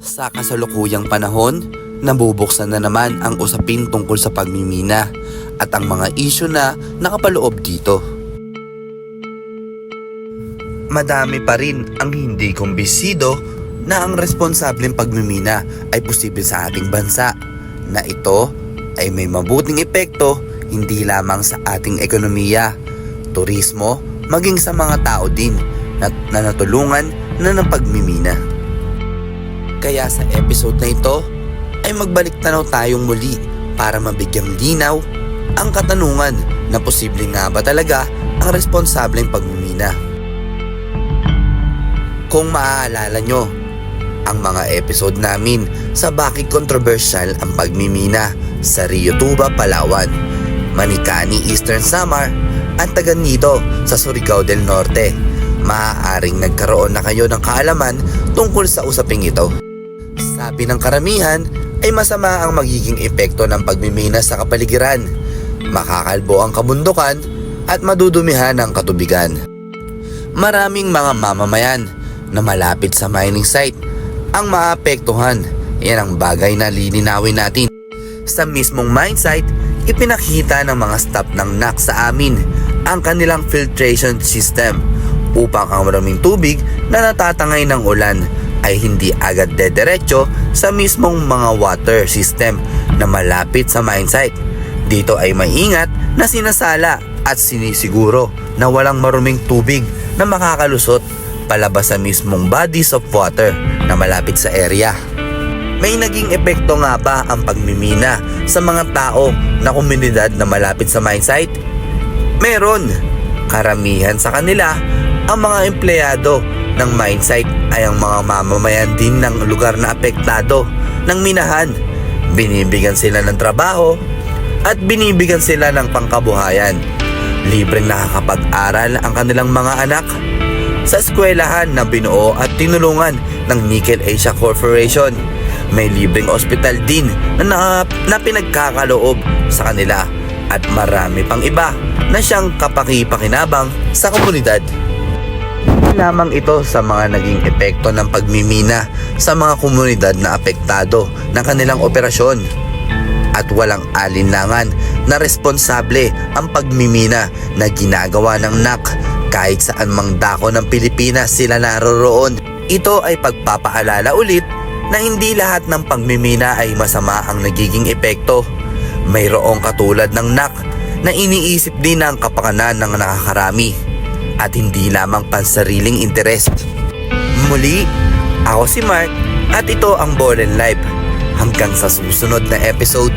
Sa kasalukuyang panahon, nabubuksan na naman ang usapin tungkol sa pagmimina at ang mga isyu na nakapaloob dito. Madami pa rin ang hindi kumbisido na ang responsableng pagmimina ay posible sa ating bansa na ito ay may mabuting epekto hindi lamang sa ating ekonomiya, turismo, maging sa mga tao din na, na natulungan na ng pagmimina. Kaya sa episode na ito ay magbalik tanaw tayong muli para mabigyang linaw ang katanungan na posible nga ba talaga ang responsableng pagmimina. Kung maaalala nyo, ang mga episode namin sa bakit controversial ang pagmimina sa Rio Tuba, Palawan, Manikani, Eastern Samar at Taganito sa Surigao del Norte. Maaaring nagkaroon na kayo ng kaalaman tungkol sa usaping ito. Sabi ng karamihan ay masama ang magiging epekto ng pagmimina sa kapaligiran. Makakalbo ang kabundukan at madudumihan ang katubigan. Maraming mga mamamayan na malapit sa mining site ang maapektuhan. Yan ang bagay na lininawin natin. Sa mismong mine site, ipinakita ng mga staff ng NAC sa amin ang kanilang filtration system upang ang maraming tubig na natatangay ng ulan ay hindi agad dederecho sa mismong mga water system na malapit sa mine site. Dito ay maingat na sinasala at sinisiguro na walang maruming tubig na makakalusot palabas sa mismong bodies of water na malapit sa area. May naging epekto nga ba ang pagmimina sa mga tao na komunidad na malapit sa mine site? Meron. Karamihan sa kanila, ang mga empleyado ng mine site ay ang mga mamamayan din ng lugar na apektado ng minahan. Binibigyan sila ng trabaho at binibigyan sila ng pangkabuhayan. Libreng nakakapag-aral ang kanilang mga anak sa eskwelahan na binuo at tinulungan ng Nickel Asia Corporation. May libreng ospital din na, na, na pinagkakaloob sa kanila at marami pang iba na siyang kapaki-pakinabang sa komunidad. Lamang ito sa mga naging epekto ng pagmimina sa mga komunidad na apektado ng kanilang operasyon at walang alinlangan na responsable ang pagmimina na ginagawa ng NAC kahit saan mang dako ng Pilipinas sila naroroon. Ito ay pagpapaalala ulit na hindi lahat ng pagmimina ay masama ang nagiging epekto. Mayroong katulad ng NAC na iniisip din ang kapakanan ng nakakarami at hindi lamang pansariling interes. Muli, ako si Mark at ito ang Ball and Life. Hanggang sa susunod na episode.